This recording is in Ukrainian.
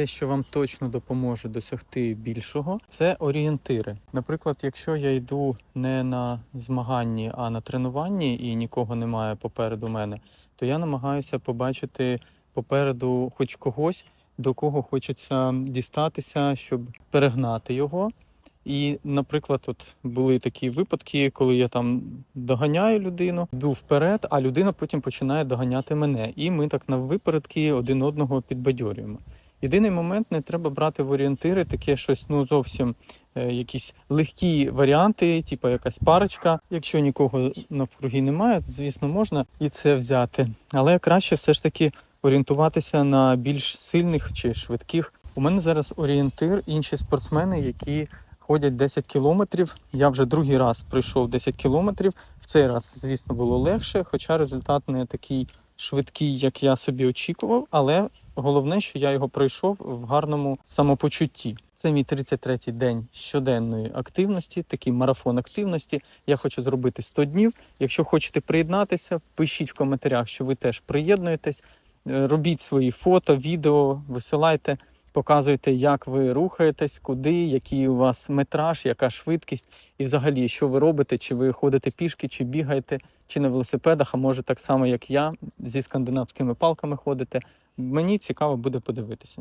Те, що вам точно допоможе досягти більшого, це орієнтири. Наприклад, якщо я йду не на змаганні, а на тренуванні і нікого немає попереду мене, то я намагаюся побачити попереду хоч когось, до кого хочеться дістатися, щоб перегнати його. І, наприклад, от були такі випадки, коли я там доганяю людину, йду вперед, а людина потім починає доганяти мене. І ми так на випередки один одного підбадьорюємо. Єдиний момент не треба брати в орієнтири таке щось, ну зовсім е, якісь легкі варіанти, типу якась парочка. Якщо нікого навкруги немає, то звісно можна і це взяти. Але краще все ж таки орієнтуватися на більш сильних чи швидких. У мене зараз орієнтир інші спортсмени, які ходять 10 кілометрів. Я вже другий раз пройшов 10 кілометрів. В цей раз, звісно, було легше, хоча результат не такий швидкий, як я собі очікував. Але головне, що я його пройшов в гарному самопочутті. Це мій 33-й день щоденної активності, такий марафон активності. Я хочу зробити 100 днів. Якщо хочете приєднатися, пишіть в коментарях, що ви теж приєднуєтесь. Е, Робіть свої фото, відео, висилайте, показуйте, як ви рухаєтесь, куди, який у вас метраж, яка швидкість, і взагалі, що ви робите, чи ви ходите пішки, чи бігаєте, чи на велосипедах, а може так само, як я, зі скандинавськими палками ходите. Мені цікаво буде подивитися.